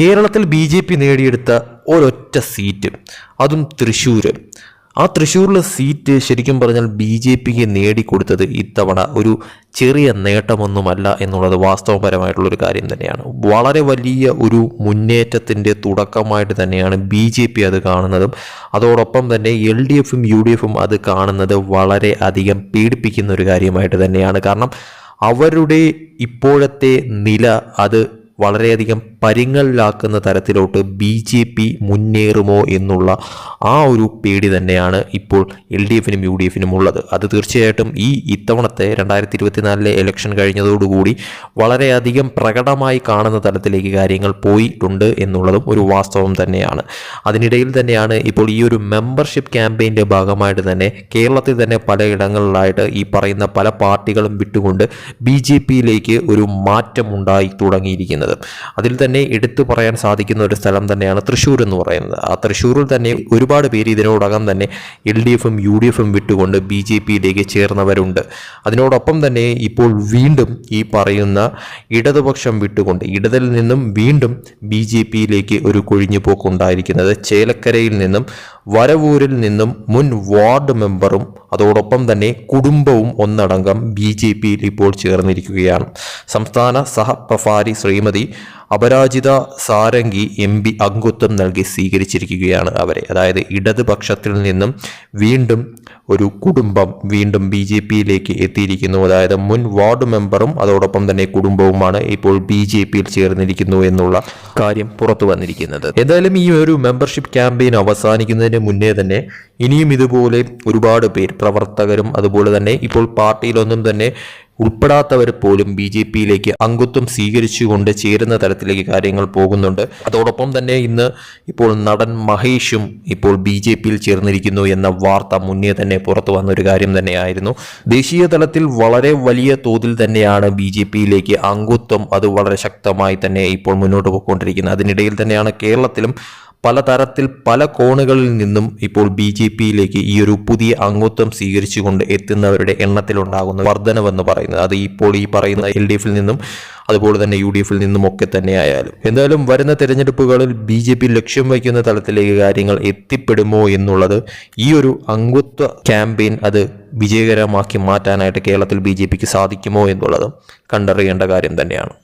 കേരളത്തിൽ B J P നേടിയെടുത്ത ഒരൊറ്റ സീറ്റ് അതും തൃശ്ശൂർ ആ തൃശ്ശൂരിലെ സീറ്റ് ശരിക്കും പറഞ്ഞാൽ ബി ജെ പിക്ക് നേടിക്കൊടുത്തത് ഇത്തവണ ഒരു ചെറിയ നേട്ടമൊന്നുമല്ല എന്നുള്ളത് വാസ്തവപരമായിട്ടുള്ളൊരു കാര്യം തന്നെയാണ്. വളരെ വലിയ ഒരു മുന്നേറ്റത്തിന്റെ തുടക്കമായിട്ട് തന്നെയാണ് ബി ജെ പി അത് കാണുന്നതും. അതോടൊപ്പം തന്നെ എൽ ഡി എഫും യു ഡി എഫും അത് കാണുന്നത് വളരെ അധികം പേടിപ്പിക്കുന്ന ഒരു കാര്യമായിട്ട് തന്നെയാണ്. കാരണം അവരുടെ ഇപ്പോഴത്തെ നില അത് വളരെയധികം പരിങ്ങലിലാക്കുന്ന തരത്തിലോട്ട് ബി ജെ പി മുന്നേറുമോ എന്നുള്ള ആ ഒരു പേടി തന്നെയാണ് ഇപ്പോൾ എൽ ഡി എഫിനും യു ഡി എഫിനും ഉള്ളത്. അത് തീർച്ചയായിട്ടും ഈ ഇത്തവണത്തെ രണ്ടായിരത്തി ഇരുപത്തിനാലിലെ ഇലക്ഷൻ കഴിഞ്ഞതോടുകൂടി വളരെയധികം പ്രകടമായി കാണുന്ന തലത്തിലേക്ക് കാര്യങ്ങൾ പോയിട്ടുണ്ട് എന്നുള്ളതും ഒരു വാസ്തവം തന്നെയാണ്. അതിനിടയിൽ തന്നെയാണ് ഇപ്പോൾ ഈ ഒരു മെമ്പർഷിപ്പ് ക്യാമ്പയിന്റെ ഭാഗമായിട്ട് തന്നെ കേരളത്തിൽ തന്നെ പലയിടങ്ങളിലായിട്ട് ഈ പറയുന്ന പല പാർട്ടികളും വിട്ടുകൊണ്ട് ബി ജെ പിയിലേക്ക് ഒരു മാറ്റം ഉണ്ടായി തുടങ്ങിയിരിക്കുന്നത് അതിൽ തന്നെ എടുത്തു പറയാൻ സാധിക്കുന്ന ഒരു സ്ഥലം തന്നെയാണ് തൃശ്ശൂർ എന്ന് പറയുന്നത്. ആ തൃശ്ശൂരിൽ തന്നെ ഒരുപാട് പേര് ഇതിനോടകം തന്നെ എൽ ഡി എഫും യു ഡി എഫും വിട്ടുകൊണ്ട് ബി ജെ പിയിലേക്ക് ചേർന്നവരുണ്ട്. അതിനോടൊപ്പം തന്നെ ഇപ്പോൾ വീണ്ടും ഈ പറയുന്ന ഇടതുപക്ഷം വിട്ടുകൊണ്ട് ഇടതിൽ നിന്നും വീണ്ടും ബി ജെ പിയിലേക്ക് ഒരു കൊഴിഞ്ഞു പോക്കുണ്ടായിരിക്കുന്നത് ചേലക്കരയിൽ നിന്നും വരവൂരിൽ നിന്നും മുൻ വാർഡ് മെമ്പറും അതോടൊപ്പം തന്നെ കുടുംബവും ഒന്നടങ്കം ബി ജെ പിയിൽ ഇപ്പോൾ ചേർന്നിരിക്കുകയാണ്. സംസ്ഥാന സഹപ്രഭാരി ശ്രീമതി അപരാജിത സാരംഗി എം പി അംഗത്വം നൽകി സ്വീകരിച്ചിരിക്കുകയാണ് അവരെ. അതായത് ഇടതുപക്ഷത്തിൽ നിന്നും വീണ്ടും ഒരു കുടുംബം വീണ്ടും ബി ജെ പിയിലേക്ക് എത്തിയിരിക്കുന്നു. അതായത് മുൻ വാർഡ് മെമ്പറും അതോടൊപ്പം തന്നെ കുടുംബവുമാണ് ഇപ്പോൾ ബി ജെ പിയിൽ ചേർന്നിരിക്കുന്നു എന്നുള്ള കാര്യം പുറത്തു വന്നിരിക്കുന്നത്. എന്തായാലും ഈ ഒരു മെമ്പർഷിപ്പ് ക്യാമ്പയിൻ അവസാനിക്കുന്നതിന് മുന്നേ തന്നെ ഇനിയും ഇതുപോലെ ഒരുപാട് പേർ പ്രവർത്തകരും അതുപോലെ തന്നെ ഇപ്പോൾ പാർട്ടിയിലൊന്നും തന്നെ ഉൾപ്പെടാത്തവർ പോലും ബി ജെ പിയിലേക്ക് അംഗത്വം സ്വീകരിച്ചുകൊണ്ട് ചേരുന്ന തരത്തിലേക്ക് കാര്യങ്ങൾ പോകുന്നുണ്ട്. അതോടൊപ്പം തന്നെ ഇന്ന് ഇപ്പോൾ നടൻ മഹേഷും ഇപ്പോൾ ബി ജെ പിയിൽ ചേർന്നിരിക്കുന്നു എന്ന വാർത്ത മുന്നേ തന്നെ പുറത്തു വന്ന ഒരു കാര്യം തന്നെയായിരുന്നു. ദേശീയ തലത്തിൽ വളരെ വലിയ തോതിൽ തന്നെയാണ് ബി ജെ പിയിലേക്ക് അംഗത്വം അത് വളരെ ശക്തമായി തന്നെ ഇപ്പോൾ മുന്നോട്ട് പോയിക്കൊണ്ടിരിക്കുന്നത്. അതിനിടയിൽ തന്നെയാണ് കേരളത്തിലും പലതരത്തിൽ പല കോണുകളിൽ നിന്നും ഇപ്പോൾ ബി ജെ പിയിലേക്ക് ഈ ഒരു പുതിയ അംഗത്വം സ്വീകരിച്ചുകൊണ്ട് എത്തുന്നവരുടെ എണ്ണത്തിലുണ്ടാകുന്ന വർധനവെന്ന് പറയുന്നത്. അത് ഇപ്പോൾ ഈ പറയുന്ന എൽ ഡി എഫിൽ നിന്നും അതുപോലെ തന്നെ യു ഡി എഫിൽ നിന്നും ഒക്കെ തന്നെ ആയാലും എന്തായാലും വരുന്ന തെരഞ്ഞെടുപ്പുകളിൽ ബി ജെ പി ലക്ഷ്യം വയ്ക്കുന്ന തലത്തിലേക്ക് കാര്യങ്ങൾ എത്തിപ്പെടുമോ എന്നുള്ളത് ഈ ഒരു അംഗത്വ ക്യാമ്പയിൻ അത് വിജയകരമാക്കി മാറ്റാനായിട്ട് കേരളത്തിൽ ബി സാധിക്കുമോ എന്നുള്ളത് കണ്ടറിയേണ്ട കാര്യം തന്നെയാണ്.